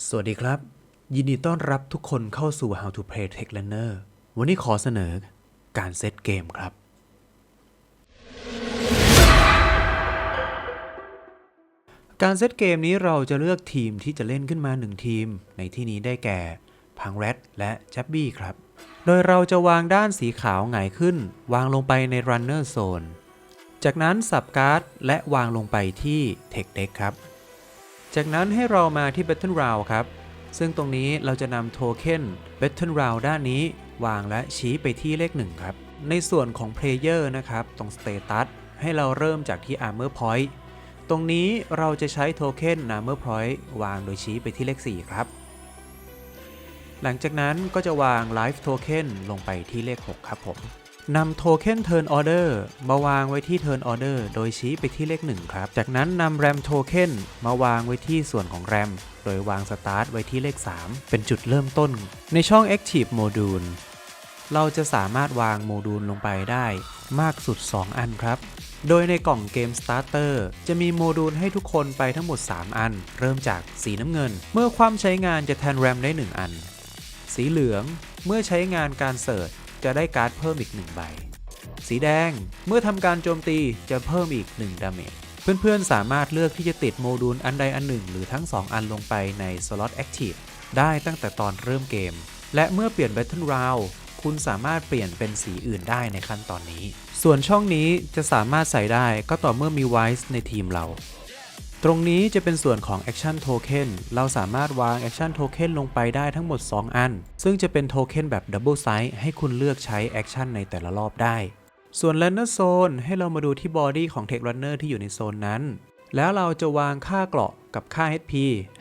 สวัสดีครับ ยินดีต้อนรับทุกคนเข้าสู่ How to Play Tech Runner วันนี้ขอเสนอการเซตเกมครับ การเซตเกมนี้เราจะเลือกทีมที่จะเล่นขึ้นมา1ทีม ในที่นี้ได้แก่พังแรดและแจ็บบี้ครับ โดยเราจะวางด้านสีขาวหงายขึ้น วางลงไปใน Runner Zone จากนั้นสับการ์ดและวางลงไปที่ Tech Deck ครับ จากนั้นให้เรามาที่ Battle Round ครับ ซึ่งตรงนี้เราจะนำโทเค็น Battle Round ด้านนี้วางและชี้ไปที่เลข 1 ครับ ในส่วนของ Player นะครับ ตรง Status ให้เราเริ่มจากที่ Armor Point ตรงนี้เราจะใช้โทเค็น Armor Point วางโดยชี้ไปที่เลข 4 ครับ หลังจากนั้นก็จะวาง Life Token ลงไปที่เลข 6 ครับผม นำโทเค็น Turn Order มาวางไว้ที่ Turn Order โดยชี้ไปที่เลข 1 ครับ จากนั้นนำ RAM Token มาวางไว้ที่ส่วนของ RAM โดยวาง Start ไว้ที่เลข 3 เป็นจุดเริ่มต้น ในช่อง Active Module เราจะสามารถวางโมดูลลงไปได้มากสุด 2 อันครับ โดยในกล่องเกม Starter จะมีโมดูลให้ทุกคนไปทั้งหมด 3 อัน เริ่มจากสีน้ำเงิน เมื่อความใช้งานจะแทน RAM ได้ 1 อัน สีเหลือง เมื่อใช้งานการเสิร์ช จะได้การ์ดเพิ่มอีก 1 ใบ สีแดง เมื่อทำการโจมตีจะเพิ่มอีก 1 ดาเมจ เพื่อนๆ สามารถเลือกที่จะติดโมดูลอันใดอันหนึ่ง หรือทั้ง 2 อันลงไปในสล็อต Active ได้ตั้งแต่ตอนเริ่มเกม และเมื่อเปลี่ยน Battle Round คุณสามารถเปลี่ยนเป็นสีอื่นได้ในขั้นตอนนี้ ส่วนช่องนี้จะสามารถใส่ได้ก็ต่อเมื่อมี Wise ในทีมเรา ตรงนี้จะเป็นส่วนของ Action Token เราสามารถวาง Action Token ลงไปได้ทั้งหมด 2 อัน ซึ่งจะเป็นโทเค็นแบบ Double Size ให้คุณเลือกใช้ Action ในแต่ละรอบได้ ส่วน Runner Zone ให้เรามาดูที่ Body ของ Tech Runner ที่อยู่ในโซนนั้น แล้วเราจะวางค่าเกราะกับค่า HP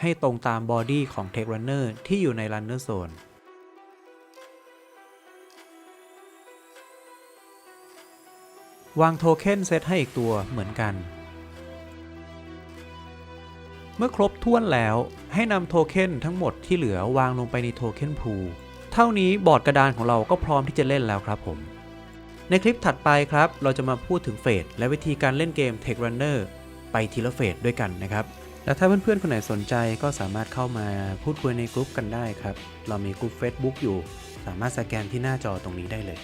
ให้ตรงตาม Body ของ Tech Runner ที่อยู่ใน Runner Zone วางโทเค็นเซตให้อีกตัวเหมือนกัน มื่อครบถ้วนแล้วให้นำโทเค็นทั้งหมดที่เหลือวางลงไปในโทเค็นพูลเท่านี้บอร์ดกระดานของเราก็พร้อมที่จะเล่นแล้วครับผม ในคลิปถัดไปครับ เราจะมาพูดถึงเฟสและวิธีการเล่นเกม Tech Runner ไปทีละเฟสด้วยกันนะครับ และถ้าเพื่อนๆ คนไหนสนใจก็สามารถเข้ามาพูดคุยในกลุ่มกันได้ครับ เรามีกลุ่ม Facebook อยู่ สามารถสแกนที่หน้าจอตรงนี้ได้เลย